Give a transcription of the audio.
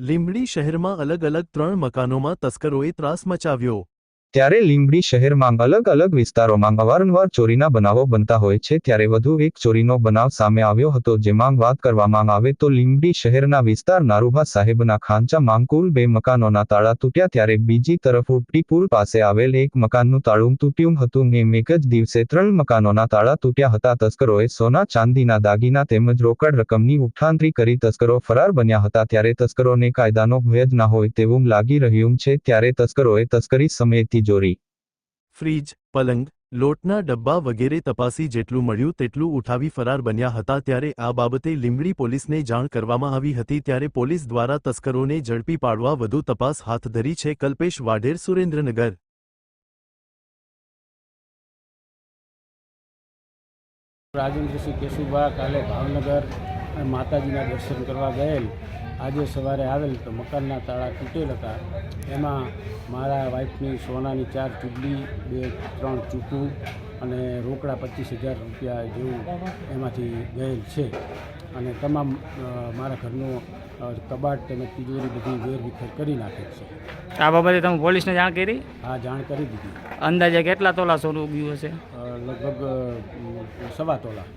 લીંબડી શહેરમાં અલગ અલગ ત્રણ મકાનોમાં તસ્કરોએ ત્રાસ મચાવ્યો. ત્યારે લીંબડી શહેરમાં અલગ અલગ વિસ્તારોમાં અવારનવાર ચોરીના બનાવો બનતા હોય છે. ત્યારે વધુ એક ચોરીનો બનાવ સામે આવ્યો હતો, જેમાં વાત કરવામાં આવે તો લીંબડી શહેરના વિસ્તાર નારૂભા સાહેબના ખાંચા માંગકુલ બે મકાનોના તાળા તૂટ્યા ત્યારે બીજી તરફ ઉપટીપુર પાસે આવેલ એક મકાનનું તાળું તૂટ્યું હતું. એમ એક જ દિવસે ત્રણ મકાનોના તાળા તૂટ્યા હતા. તસ્કરોએ સોના, ચાંદીના દાગીના તેમજ રોકડ રકમની ઉઠાંતરી કરી તસ્કરો ફરાર બન્યા હતા. ત્યારે તસ્કરોને કાયદાનો ભય જ ના હોય તેવું લાગી રહ્યું છે. ત્યારે તસ્કરોએ તસ્કરી સમયે તિજોરી ફ્રીજ પલંગ લોટના ડબ્બા વગેરે તપાસી જેટલું મળ્યું તેટલું ઉઠાવી ફરાર બન્યા હતા ત્યારે આ બાબતે લીંબડી પોલીસને જાણ કરવામાં આવી હતી ત્યારે પોલીસ દ્વારા તસ્કરોને ઝડપી પાડવા વધુ તપાસ હાથ ધરી છે કલ્પેશ વાઢેર સુરેન્દ્રનગર. રાજેન્દ્રસિંહ કેશુભા કાલે ભાવનગર માતાજીના દર્શન કરવા ગયેલ. આજે સવારે આવેલ તો મકાનના તાળા તૂટેલ હતા. એમાં મારા વાઈફની સોનાની ચાર ચૂડલી બે ત્રણ ચૂકું અને રોકડા પચીસ હજાર રૂપિયા જેવું એમાંથી ગયેલ છે. અને તમામ મારા ઘરનો કબાટ તેમજ તિજોરી બધી વેરવિખેર કરી નાખેલ છે. આ બાબતે તમે પોલીસને જાણ કરી? આ જાણ કરી દીધી. અંદાજે કેટલા તોલા સોનું ગયું હશે? લગભગ સવા તોલા.